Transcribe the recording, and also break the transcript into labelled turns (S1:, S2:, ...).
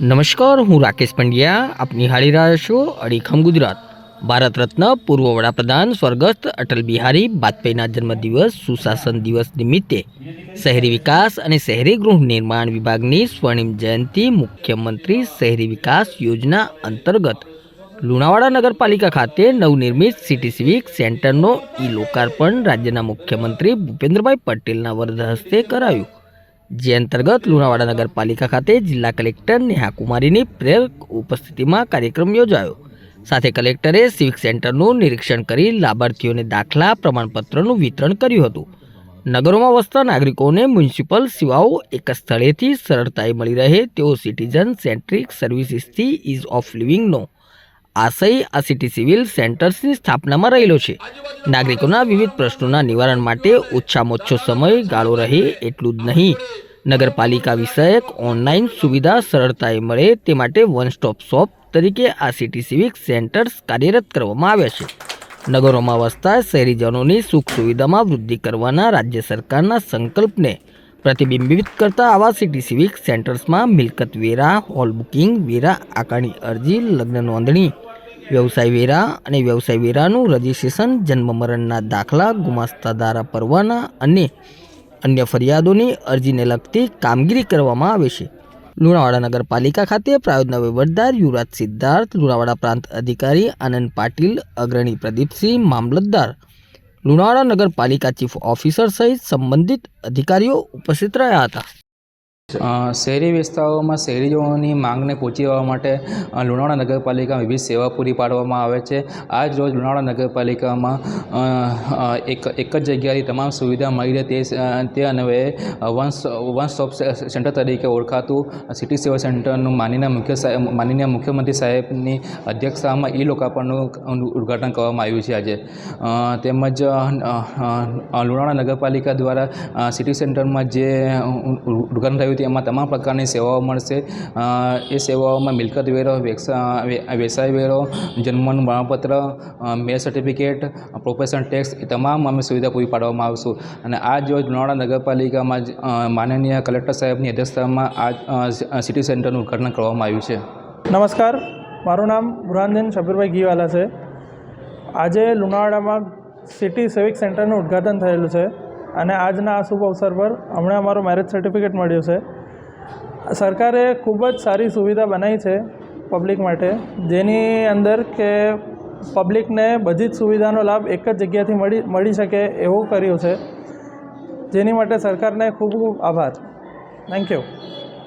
S1: નમસ્કાર, હું રાકેશ પંડ્યા. આપ નિહાળી રહ્યા છો અડીખમ ગુજરાત. ભારત રત્ન પૂર્વ વડાપ્રધાન સ્વર્ગસ્થ અટલ બિહારી વાજપેયીના જન્મદિવસ, સુશાસન દિવસ નિમિત્તે શહેરી વિકાસ અને શહેરી ગૃહ નિર્માણ વિભાગની સ્વર્ણિમ જયંતિ મુખ્યમંત્રી શહેરી વિકાસ યોજના અંતર્ગત લુણાવાડા નગરપાલિકા ખાતે નવનિર્મિત સિટી સિવિક સેન્ટરનો ઈ લોકાર્પણ રાજ્યના મુખ્યમંત્રી ભૂપેન્દ્રભાઈ પટેલના વરદ હસ્તે કરાયું. જે અંતર્ગત લુણાવાડા નગરપાલિકા ખાતે જિલ્લા કલેક્ટર નેહા કુમારીની પ્રેરક ઉપસ્થિતિમાં કાર્યક્રમ યોજાયો. સાથે કલેક્ટરે સિવિક સેન્ટરનું નિરીક્ષણ કરી લાભાર્થીઓને દાખલા પ્રમાણપત્રનું વિતરણ કર્યું હતું. નગરોમાં વસતા નાગરિકોને મ્યુનિસિપલ સેવાઓ એક સ્થળેથી સરળતાએ મળી રહે તેવો સિટીઝન સેન્ટ્રિક સર્વિસીસથી ઇઝ ઓફ લિવિંગનો આશય આ સિટી સિવિલ સેન્ટર્સની સ્થાપનામાં રહેલો છે. નાગરિકોના વિવિધ પ્રશ્નોના નિવારણ માટે ઓછામાં ઓછો સમય ગાળો રહે એટલું જ નહીં. નગરપાલિકા વિષયક ઓનલાઈન સુવિધા સરળતાએ મળે તે માટે વન સ્ટોપ શોપ તરીકે આ સિટી સિવિક સેન્ટર્સ કાર્યરત કરવામાં આવ્યા છે. નગરોમાં વસતા શહેરીજનોની સુખ સુવિધામાં વૃદ્ધિ કરવાના રાજ્ય સરકારના સંકલ્પને પ્રતિબિંબિત કરતા આવા સિટી સિવિક સેન્ટર્સમાં મિલકત વેરા હોલ બુકિંગ વેરા, આકારણી અરજી, લગ્ન નોંધણી વ્યવસાય વેરા અને વ્યવસાય વેરાનું રજિસ્ટ્રેશન, જન્મ મરણના દાખલા, ગુમાસ્તા ધારા પરવાના અને અન્ય ફરિયાદોની અરજીને લગતી કામગીરી કરવામાં આવે છે. લુણાવાડા નગરપાલિકા ખાતે પ્રાયોજના વહીવટદાર યુવરાજ સિદ્ધાર્થ, લુણાવાડા પ્રાંત અધિકારી આનંદ પાટીલ, અગ્રણી પ્રદીપસિંહ મામલતદાર, લુણાવાડા નગરપાલિકા ચીફ ઓફિસર સહિત સંબંધિત અધિકારીઓ ઉપસ્થિત રહ્યા હતા.
S2: શહેરી વિસ્તારોમાં શહેરીજનોની માંગને પહોંચી વળવા માટે લુણાવાડા નગરપાલિકા વિવિધ સેવા પૂરી પાડવામાં આવે છે. આજ રોજ લુણાવાડા નગરપાલિકામાં એક એક જ જગ્યાએ તમામ સુવિધા મળી રહે તે તે અન્વયે વન વન સ્ટોપ સેન્ટર તરીકે ઓળખાતું સિટી સેવા સેન્ટરનું માનીના મુખ્ય સાહેબ માનનીય મુખ્યમંત્રી સાહેબની અધ્યક્ષતામાં ઈ લોકાર્પણનું ઉદ્ઘાટન કરવામાં આવ્યું છે આજે. તેમજ લુણાવાડા નગરપાલિકા દ્વારા સિટી સેન્ટરમાં જે ઉદ્ઘાટન થયું હતું એમાં તમામ પ્રકારની સેવાઓ મળશે. એ સેવાઓમાં મિલકત વેરો વ્યવસાય વેરો જન્મનું પ્રમાણપત્ર અ, મેર સર્ટિફિકેટ પ્રોફેશન ટેક્સ એ તમામ અમે સુવિધા પૂરી પાડવામાં આવશું. અને આ જો લુણાવાડા નગરપાલિકામાં માનનીય કલેક્ટર સાહેબની અધ્યક્ષતામાં આ સિટી સેન્ટરનું ઉદ્ઘાટન કરવામાં આવ્યું છે.
S3: નમસ્કાર. મારું નામ બુરહાનદીન શબીરભાઈ ગીવાલા છે. આજે લુણાવાડામાં સિટી સિવિક સેન્ટરનું ઉદ્ઘાટન થયેલું છે. અને આજના આ શુભ અવસર પર હમણાં અમારો મેરેજ સર્ટિફિકેટ મળ્યું છે. સરકારે ખૂબ જ સારી સુવિધા બનાવી છે પબ્લિક માટે, જેની અંદર કે પબ્લિકને બધી જ સુવિધાનો લાભ એક જ જગ્યાથી મળી મળી શકે એવું કર્યું છે. જેની માટે સરકારને ખૂબ ખૂબ આભાર. Thank you